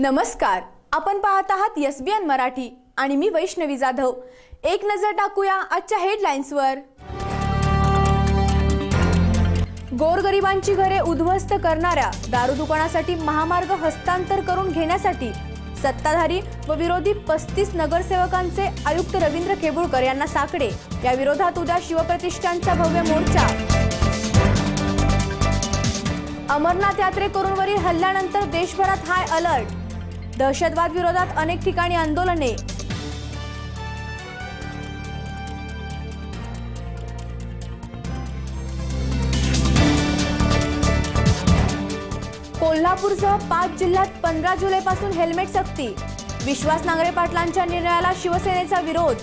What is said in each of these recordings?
नमस्कार. आपण पाहत आहात एस बी एन मराठी आणि मी वैष्णवी जाधव. एक नजर टाकूया आजच्या हेडलाईन्सवर गोरगरिबांची घरे उद्ध्वस्त करणाऱ्या दारू दुकानासाठी महामार्ग हस्तांतर करून घेण्यासाठी सत्ताधारी व विरोधी पस्तीस नगरसेवकांचे आयुक्त रवींद्र केबुळकर यांना साकडे. या विरोधात उद्या शिवप्रतिष्ठानचा भव्य मोर्चा. अमरनाथ यात्रेकरूंवरील हल्ल्यानंतर देशभरात हाय अलर्ट दहशतवाद विरोधात अनेक ठिकाणी आंदोलने. कोल्हापूरसह पाच जिल्ह्यात पंधरा जुलैपासून हेल्मेट सक्ती. विश्वास नांगरे पाटलांच्या निर्णयाला शिवसेनेचा विरोध.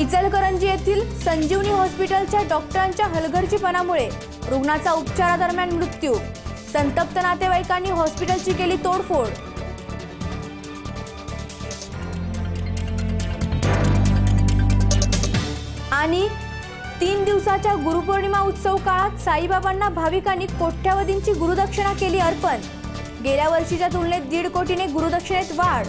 इचलकरंजी येथील संजीवनी हॉस्पिटलच्या डॉक्टरांच्या हलगर्जीपणामुळे रुग्णाचा उपचारादरम्यान मृत्यू. संतप्त नातेवाईकांनी हॉस्पिटलची केली तोडफोड. आणि तीन दिवसाच्या गुरुपौर्णिमा उत्सव काळात साईबाबांना भाविकांनी कोट्यावधींची गुरुदक्षिणा केली अर्पण. गेल्या वर्षीच्या तुलनेत दीड कोटीने गुरुदक्षिणेत वाढ.